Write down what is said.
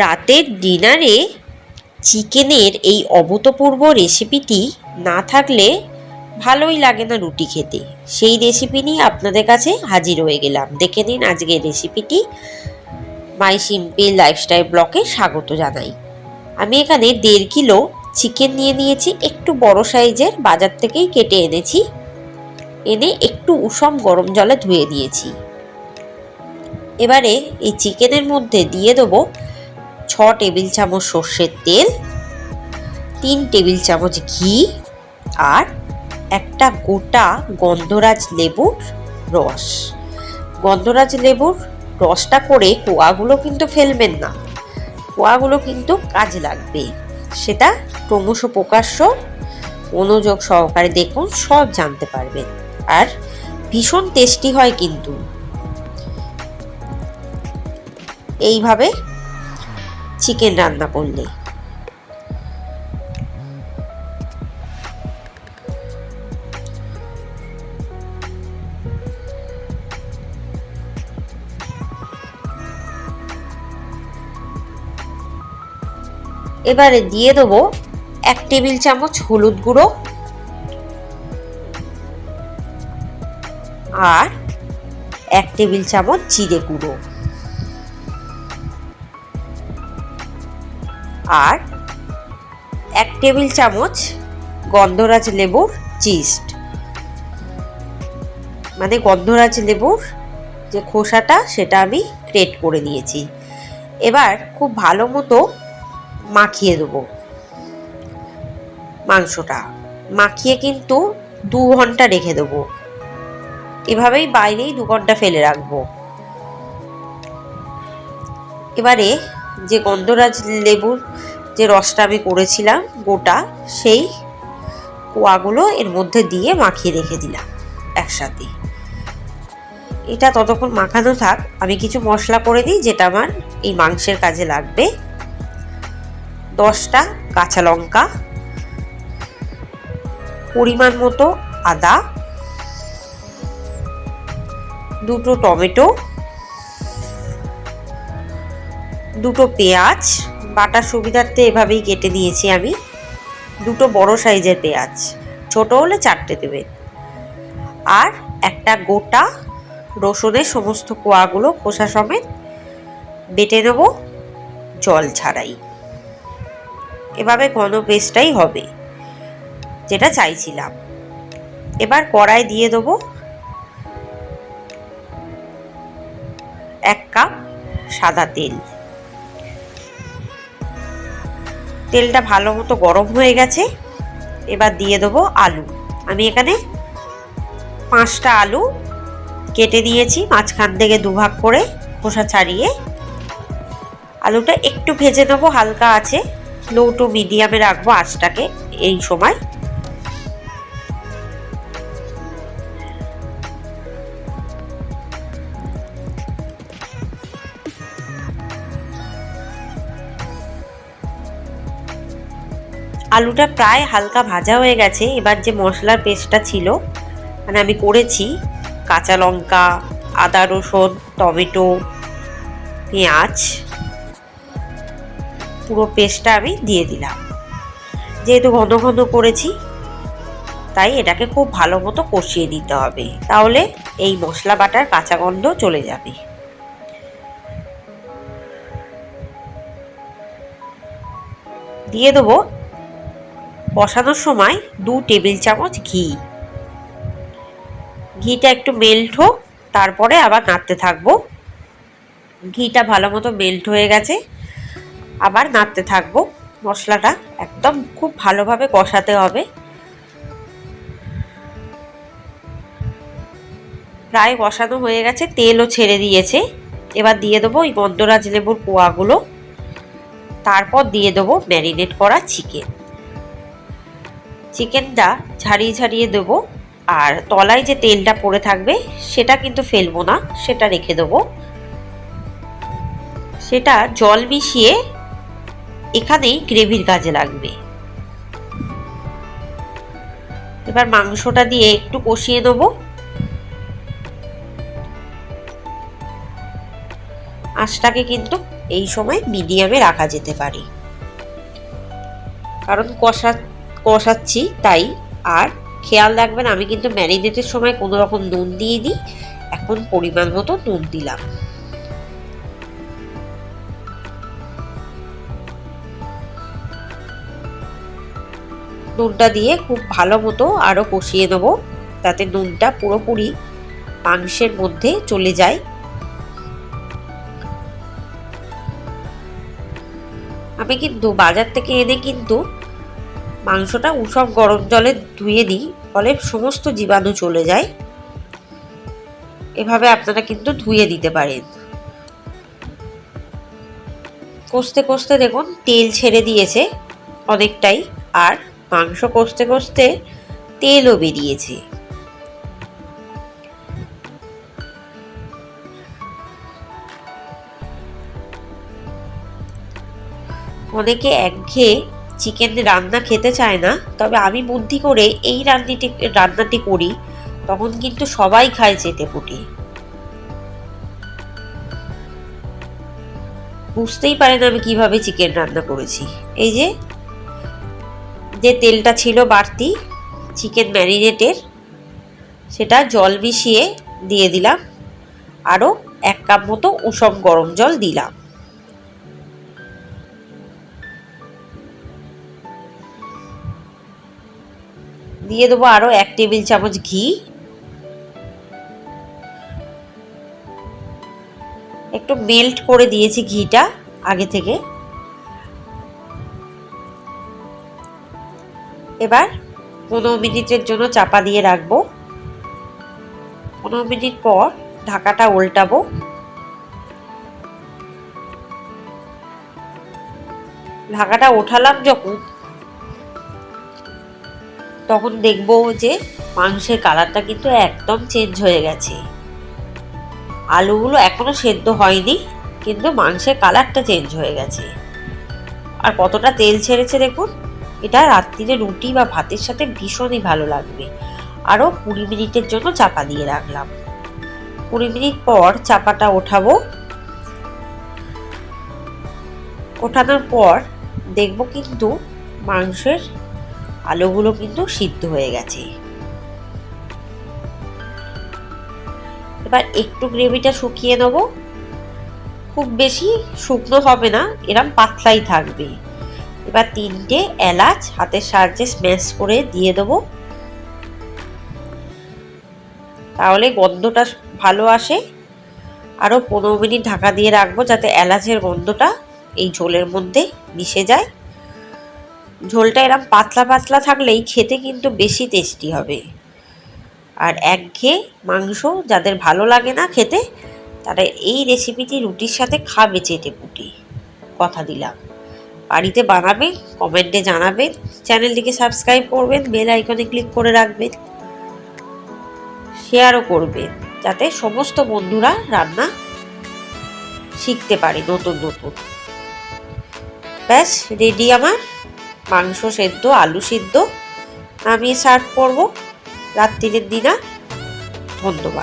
রাতের ডিনারে চিকেনের এই অভূতপূর্ব রেসিপিটি না থাকলে ভালোই লাগে না রুটি খেতে। সেই রেসিপি নিয়ে আপনাদের কাছে হাজির হয়ে গেলাম। দেখে নিন আজকের রেসিপিটি। মাই সিম্পল লাইফস্টাইল ব্লকে স্বাগত জানাই। আমি এখানে দেড় কিলো চিকেন নিয়ে নিয়েছি, একটু বড় সাইজের বাজার থেকেই কেটে এনেছি। এনে একটু উষম গরম জলে ধুয়ে দিয়েছি। এবারে এই চিকেনের মধ্যে দিয়ে দেবো ছ টেবিল চামচ সর্ষের তেল, তিন টেবিল চামচ ঘি আর একটা গোটা গন্ধরাজ লেবুর রস। গন্ধরাজ লেবুর রসটা করে কোয়াগুলো কিন্তু ফেলবেন না। কোয়াগুলো কিন্তু কাজে লাগবে। সেটা ক্রমশ প্রকাশ্য মনোযোগ সহকারে দেখুন, সব জানতে পারবেন। আর ভীষণ টেস্টি হয় কিন্তু। এইভাবে চিকেন রান্না করলে। এবারে দিয়ে দেবো এক টেবিল চামচ হলুদ গুঁড়ো আর এক টেবিল চামচ জিরে গুঁড়ো। আর এক টেবিল চামচ গন্ধরাজ লেবুর চিস্ট মানে গন্ধরাজ লেবুর যে খোসাটা, সেটা আমি গ্রেট করে দিয়েছি এবার খুব ভালো মতো মাখিয়ে দেবো মাংসটা। মাখিয়ে কিন্তু দু ঘণ্টা রেখে দেবো। এভাবেই বাইরেই দু ঘণ্টা ফেলে রাখব। এবারে যে গন্ধরাজ লেবুর যে রসটা আমি করেছিলাম, গোটা, সেই কোয়াগুলো এর মধ্যে দিয়ে মাখিয়ে রেখে দিলাম একসাথে। এটা ততক্ষণ মাখানো থাক। আমি কিছু মশলা করে দিই, যেটা আমার এই মাংসের কাজে লাগবে। দশটা কাঁচা লঙ্কা, পরিমাণ মতো আদা, দুটো টমেটো দুটো পেঁয়াজ বাটার সুবিধার্থে এভাবেই কেটে নিয়েছি আমি। দুটো বড় সাইজের পেঁয়াজ, ছোট হলে চারটে দেবেন আর একটা গোটা রসুনের সমস্ত কোয়াগুলো খোসা সমেত বেটে নেব জল ছাড়াই। এভাবে ঘন পেস্টটাই হবে, যেটা চাইছিলাম। এবার কড়াই দিয়ে দেবো এক কাপ সাদা তেল। তেলটা ভালো মতো গরম হয়ে গেছে। এবার দিয়ে দেবো আলু। আমি এখানে পাঁচটা আলু কেটে দিয়েছি, মাঝখান থেকে দুভাগ করে খোসা ছাড়িয়ে। আলুটা একটু ভেজে নেব, হালকা আছে। লো টু মিডিয়ামে রাখব আঁচটাকে এই সময়। আলুটা প্রায় হালকা ভাজা হয়ে গেছে। এবার যে মশলার পেস্টটা ছিল মানে আমি করেছি, কাঁচা লঙ্কা, আদা রসুন, টমেটো, পেঁয়াজ, পুরো পেস্টটা আমি দিয়ে দিলাম। যেহেতু ঘন ঘন করেছি, তাই এটাকে খুব ভালো মতো কষিয়ে দিতে হবে। তাহলে এই মশলা বাটার কাঁচা গন্ধ চলে যাবে। দিয়ে দেবো বসানোর সময় দু টেবিল চামচ ঘি। ঘিটা একটু মেল্ট হোক, তারপরে আবার নাড়তে থাকব। ঘিটা ভালো মতো মেল্ট হয়ে গেছে। আবার নাড়তে থাকব। মশলাটা একদম খুব ভালোভাবে কষাতে হবে। প্রায় কষানো হয়ে গেছে, তেলও ছেড়ে দিয়েছে। এবার দিয়ে দেবো ওই গন্ধরাজ লেবুর কোয়াগুলো তারপর দিয়ে দেবো ম্যারিনেট করা চিকেন চিকেনটা ঝাড়িয়ে ঝাড়িয়ে দেবো, আর তলায় যে তেলটা পড়ে থাকবে সেটা কিন্তু ফেলব না, সেটা রেখে দেবো। সেটা জল মিশিয়ে এখানেই গ্রেভির কাজে লাগবে। এবার মাংসটা দিয়ে একটু কষিয়ে নেব আঁচটাকে কিন্তু এই সময় মিডিয়ামে রাখা যেতে পারে। কারণ কষা কষাচ্ছি, তাই আর খেয়াল রাখবেন আমি কিন্তু ম্যারিনেটের সময় কোনো রকম নুন দিয়ে দিই, এখন পরিমাণ মতো নুন দিলাম। নুনটা দিয়ে খুব ভালো মতো আরও কষিয়ে নেব, তাতে নুনটা পুরোপুরি মাংসের মধ্যে চলে যায়। আমি কিন্তু বাজার থেকে এনে কিন্তু মাংসটা উষম গরম জলে ধুয়ে দিই, ফলে সমস্ত জীবাণু চলে যায়। এভাবে আপনারা কিন্তু ধুয়ে দিতে পারেন। কষতে কষতে দেখুন, তেল ছেড়ে দিয়েছে অনেকটাই, আর মাংস কষতে কষতে তেলও বেরিয়েছে। অনেকে একঘেয়ে চিকেন রান্না খেতে চায় না, তবে আমি বুদ্ধি করে এই রান্নাটি রান্নাটি করি, তখন কিন্তু সবাই খায় চেটে পুটে। বুঝতেই পারে না আমি কীভাবে চিকেন রান্না করেছি। এই যে যে তেলটা ছিল বাড়তি চিকেন ম্যারিনেটের সেটা জল মিশিয়ে দিয়ে দিলাম, আরও এক কাপ মতো উষম গরম জল দিলাম। দিয়ে দেবো আরও এক টেবিল চামচ ঘি। একটু মেল্ট করে দিয়েছি ঘিটা আগে থেকে। এবার পনেরো মিনিটের জন্য চাপা দিয়ে রাখব। পনেরো মিনিট পর ঢাকাটা উল্টাবো। ঢাকাটা ওঠালাম যখন তখন দেখব যে মাংসের কালারটা কিন্তু একদম চেঞ্জ হয়ে গেছে। আলুগুলো এখনও সেদ্ধ হয়নি, কিন্তু মাংসের কালারটা চেঞ্জ হয়ে গেছে। আর কতটা তেল ছেড়েছে দেখুন, এটা রাত্রিরে রুটি বা ভাতের সাথে ভীষণই ভালো লাগবে। আরও কুড়ি মিনিটের জন্য চাপা দিয়ে রাখলাম। কুড়ি মিনিট পর চাপাটা ওঠাবো। ওঠানোর পর দেখব কিন্তু মাংসের আলুগুলো কিন্তু সিদ্ধ হয়ে গেছে। এবার একটু গ্রেভিটা শুকিয়ে নেব। খুব বেশি শুকনো হবে না, এরম পাতলাই থাকবে। এবার তিনটে এলাচ হাতের সাহায্যে স্ম্যাশ করে দিয়ে দেবো। তাহলে গন্ধটা ভালো আসে। আরও পনেরো মিনিট ঢাকা দিয়ে রাখব যাতে এলাচের গন্ধটা এই ঝোলের মধ্যে মিশে যায়। ঝোলটা এরম পাতলা পাতলা থাকলেই খেতে কিন্তু বেশি টেস্টি হবে। আর একঘেয়ে মাংস যাদের ভালো লাগে না খেতে, তারা এই রেসিপিটি রুটির সাথে খাবে চেটে পুটি। কথা দিলাম। বাড়িতে বানাবেন কমেন্টে জানাবেন চ্যানেলটিকে সাবস্ক্রাইব করবেন বেল আইকনে ক্লিক করে রাখবেন শেয়ারও করবেন, যাতে সমস্ত বন্ধুরা রান্না শিখতে পারে নতুন নতুন। ব্যাস রেডি আমার। মাংস সেদ্ধ আলু সেদ্ধ। আমি সার্ভ করব। রাত্রিরের দিনা। ধন্যবাদ।